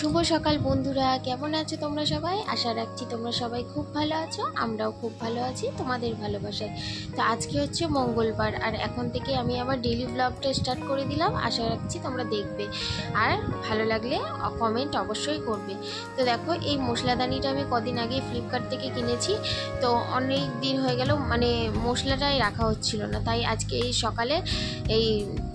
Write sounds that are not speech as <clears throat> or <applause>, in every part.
শুভ সকাল বন্ধুরা, কেমন আছো তোমরা সবাই? আশা রাখছি তোমরা সবাই খুব ভালো আছো, আমরাও খুব ভালো আছি, তোমাদের ভালোবাসায়। তো আজকে হচ্ছে মঙ্গলবার, আর এখন থেকে আমি আমার ডেলি ব্লগটা স্টার্ট করে দিলাম, আশা রাখছি তোমরা দেখবে। আর ভালো লাগলে কমেন্ট অবশ্যই করবে। তো দেখো, এই মশলাদানিটা আমি কদিন আগে ফ্লিপকার্ট থেকে কিনেছি, তো অনেক দিন হয়ে গেল মানে মশলাটাই রাখা হচ্ছিল না। তাই আজকে এই সকালে এই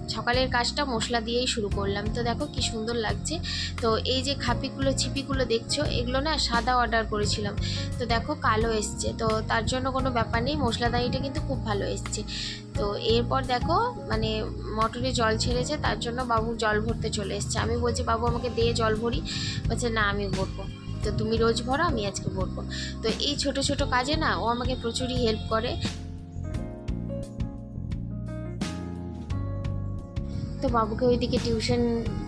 সকালের কাজটা মশলা দিয়েই শুরু করলাম। তো দেখো কি সুন্দর লাগছে। তো এই যে খাপিগুলো, ছিপিগুলো দেখছ, এগুলো না সাদা অর্ডার করেছিলাম। তো দেখো কালো এসছে। তো তার জন্য কোনো ব্যাপার নেই, মশলাদানিটা কিন্তু খুব ভালো এসছে। তো এরপর দেখো মানে মটরে জল ছেড়েছে, তার জন্য বাবু জল ভরতে চলে এসছে। আমি বলছি, বাবু, আমাকে দিয়ে জল ভরি। বলছে, না, আমি ভরবো। তো তুমি রোজ ভরো, আমি আজকে ভরবো। তো এই ছোট ছোট কাজে না ও আমাকে প্রচুরই হেল্প করে। তো বাবুকে ওইদিকে টিউশন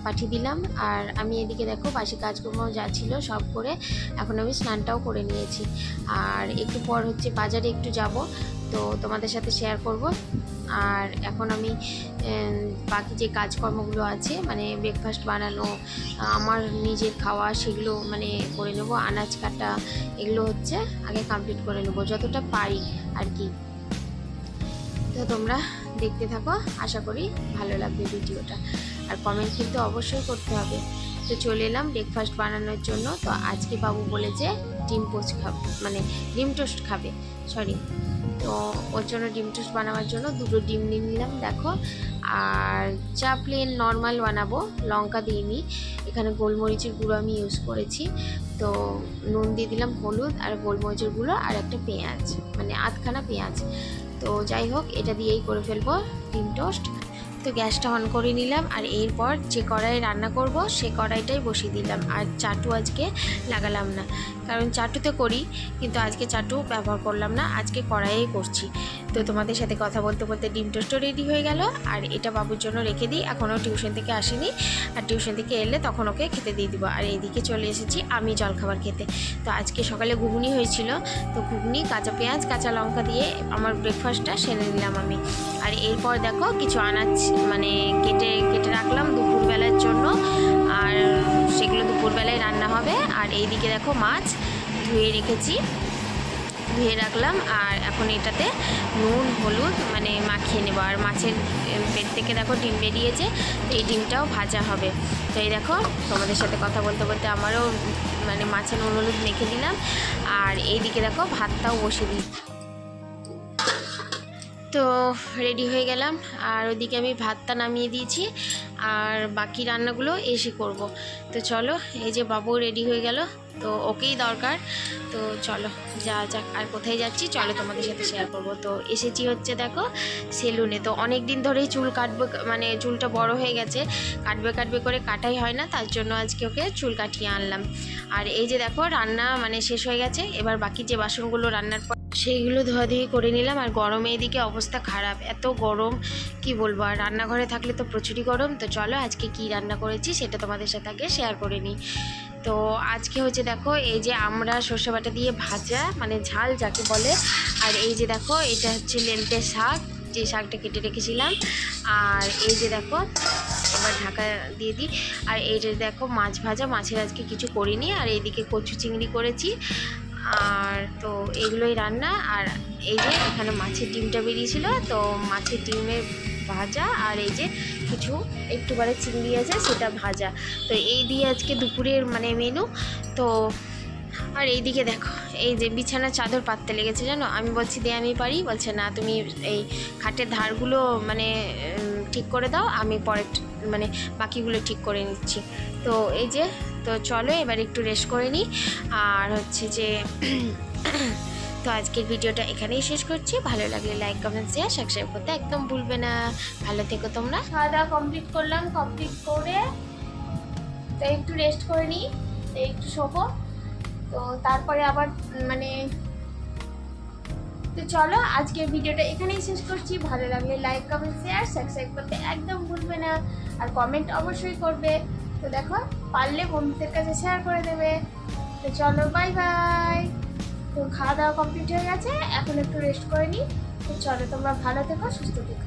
পাঠিয়ে দিলাম। আর আমি এদিকে দেখো বাসি কাজকর্ম যা ছিল সব করে এখন আমি স্নানটাও করে নিয়েছি। আর একটু পর হচ্ছে বাজারে একটু যাব, তো তোমাদের সাথে শেয়ার করব। আর এখন আমি বাকি যে কাজকর্মগুলো আছে মানে ব্রেকফাস্ট বানানো, আমার নিজের খাওয়া সেগুলো মানে করে নেব, আনাজ কাটা, এগুলো হচ্ছে আগে কমপ্লিট করে নেব, যতটা পারি আর কি। তো তোমরা দেখতে থাকো, আশা করি ভালো লাগবে ভিডিওটা। আর কমেন্ট কিন্তু অবশ্যই করতে হবে। তো চলে এলাম ব্রেকফাস্ট বানানোর জন্য। তো আজকে বাবু বলেছে ডিম পোচ খাবে মানে ডিম টোস্ট খাবে সরি তো ওর জন্য ডিম টোস্ট বানাবার জন্য দুটো ডিম নিয়ে নিলাম, দেখো। আর চা প্লেন নর্মাল বানাবো, লঙ্কা দিইনি। এখানে গোলমরিচের গুঁড়ো আমি ইউজ করেছি। তো নুন দিয়ে দিলাম হলুদ আর গোলমরিচের গুঁড়ো আর একটা পেঁয়াজ মানে আধখানা পেঁয়াজ। তো যাই হোক এটা দিয়েই করে ফেলব ডিম টোস্ট। তো গ্যাসটা অন করে নিলাম আর এরপর যে কড়াই রান্না করব, সে কড়াইটাই বসিয়ে দিলাম। আর চাটু আজকে লাগালাম না। কারণ চাটুতে করি, কিন্তু আজকে চাটু ব্যবহার করলাম না, আজকে কড়াইয়ে করছি। তো তোমাদের সাথে কথা বলতে বলতে ডিম টোস্টও রেডি হয়ে গেল। আর এটা বাবুর জন্য রেখে দিই এখনও টিউশন থেকে আসেনি। আর টিউশন থেকে এলে তখন ওকে খেতে দিয়ে দিব। আর এইদিকে চলে এসেছি আমি জলখাবার খেতে। তো আজকে সকালে ঘুগনি হয়েছিল। তো ঘুগনি, কাঁচা পেঁয়াজ, কাঁচা লঙ্কা দিয়ে আমার ব্রেকফাস্টটা সেরে নিলাম আমি। আর এরপর দেখো কিছু আনাজ মানে কেটে কেটে রাখলাম দুপুরবেলার জন্য। আর সেগুলো দুপুরবেলায় রান্না হবে। আর এইদিকে দেখো মাছ ধুয়ে রেখেছি। ধুয়ে রাখলাম। আর এখন এটাতে নুন, হলুদ মানে মাখিয়ে নেব। আর মাছের পেট থেকে দেখো ডিম বেরিয়েছে। এই ডিমটাও ভাজা হবে। তো এই দেখো তোমাদের সাথে কথা বলতে বলতে আমারও মানে মাছের নুন, হলুদ মেখে দিলাম আর এইদিকে দেখো ভাতটাও বসে দিই। তো রেডি হয়ে গেলাম। আর ওদিকে আমি ভাতটা নামিয়ে দিয়েছি। আর বাকি রান্নাগুলো এসে করব। তো চলো, এই যে বাবু রেডি হয়ে গেল। তো ওকেই দরকার। তো চলো, যা যাক, আর কোথায় যাচ্ছি চলো তোমাদের সাথে শেয়ার করব। তো এসেছি হচ্ছে দেখো সেলুনে তো অনেক দিন ধরেই চুল কাটবে মানে চুলটা বড় হয়ে গেছে। কাটবে কাটবে করে কাটাই হয় না, তার জন্য আজকে ওকে চুল কাটিয়ে আনলাম। আর এই যে দেখো, রান্না মানে শেষ হয়ে গেছে। এবার বাকি যে বাসনগুলো রান্নার পর সেইগুলো ধোয়াধুয়ি করে নিলাম। আর গরমে এদিকে অবস্থা খারাপ। এত গরম, কি বলব? আর রান্নাঘরে থাকলে তো প্রচুরই গরম। তো চলো আজকে কি রান্না করেছি সেটা তোমাদের সাথে আগে শেয়ার করে নিই। তো আজকে হচ্ছে দেখো, এই যে আমরা সর্ষে বাটা দিয়ে ভাজা মানে ঝাল যাকে বলে, আর এই যে দেখো, এটা হচ্ছে লেন্টের শাক, যে শাকটা কেটে রেখেছিলাম। আর এই যে দেখো, এবার ঢাকা দিয়ে দিই। আর এই যে দেখো, মাছ ভাজা, মাছের আজকে কিছু করিনি। আর এইদিকে কচু চিংড়ি করেছি। আর তো এগুলোই রান্না, আর এই যে এখানে মাছের ডিমটা বেরিয়েছিল, তো মাছের ডিমের ভাজা আর এই যে কিছু একটু বারে চিংড়ি আছে, সেটা ভাজা। তো এই দিয়ে আজকে দুপুরের মানে মেনু তো আর এইদিকে দেখো, এই যে বিছানার চাদর পাততে লেগেছে, জানো? আমি বলছি, দে, আমি পারি? বলছে, না, তুমি এই খাটের ধারগুলো মানে ঠিক করে দাও, আমি পরে মানে বাকিগুলো ঠিক করে নিচ্ছি। তো এই যে, তো চলো এবার একটু রেস্ট করে নিই। আর হচ্ছে যে, <clears throat> তো আজকের ভিডিওটা এখানেই শেষ করছি। ভালো লাগলে লাইক কমেন্ট শেয়ার সাবস্ক্রাইব করতে একদম ভুলবে না। ভালো থেকো তোমরা। খাওয়া দাওয়া কমপ্লিট করলাম কমপ্লিট করে তো একটু রেস্ট করে নিই তো একটু শোবো। তো তারপরে আবার মানে তো চলো, আজকের ভিডিওটা এখানেই শেষ করছি। ভালো লাগলে লাইক কমেন্ট শেয়ার সাবস্ক্রাইব করতে একদম ভুলবে না। আর কমেন্ট অবশ্যই করবে। তো দেখো, পারলে বন্ধুদের কাছে শেয়ার করে দেবে। তো চলো বাই বাই তো খাওয়া দাওয়া কমপ্লিট হয়ে গেছে, এখন একটু রেস্ট করে নিই তো চলো, তোমরা ভালো থেকো, সুস্থ থেকো।